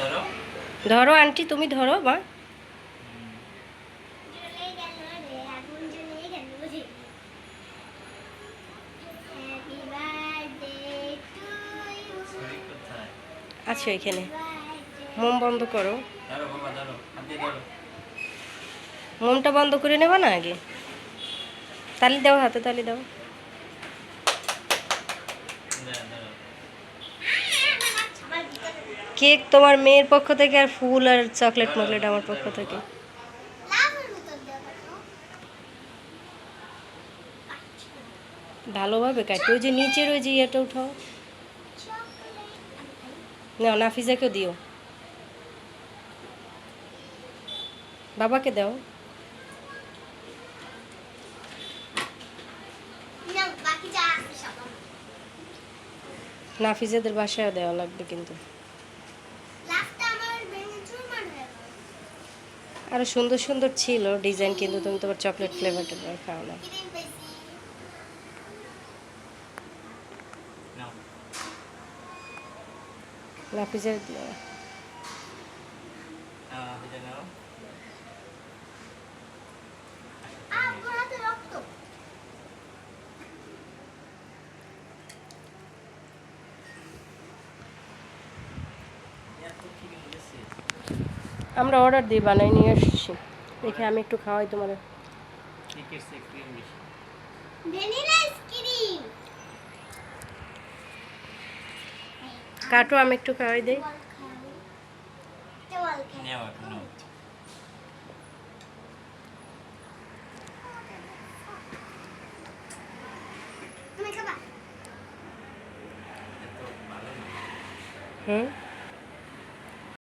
ধরো। ধরো আন্টি তুমি ধরো মা। আছে আচ্ছা এখানে। মোম বন্ধ করো। ধরো বাবা ধরো। হাত দিয়ে ধরো। মোমটা বন্ধ করে নেবা না আগে? তালি দাও হাতে তালি দাও ধরো, ধরো আমার ভিতরে কেক তোমার মেয়ের পক্ষ থেকে আর ফুল আর চকলেট মকলেট আমার পক্ষ থেকে? ভালোভাবে কাটে, ওই যে নিচের ওই যে ইয়েটা উঠাও। না, নাফিজাকেও দিও। বাবাকে দাও। নাফিজাদের বাসায় দেওয়া লাগবে কিন্তু। আরও সুন্দর সুন্দর ছিল ডিজাইন কিন্তু তুমি তোমার চকলেট ফ্লেভারটা খাও না। ক্রিম পেয়েছি আমরা অর্ডার দিয়ে বানাই, নিয়ে এসেছি দেখে আমি একটু খাওয়াই তোমার কাটো, আমি একটু খাওয়াই দিই। হুম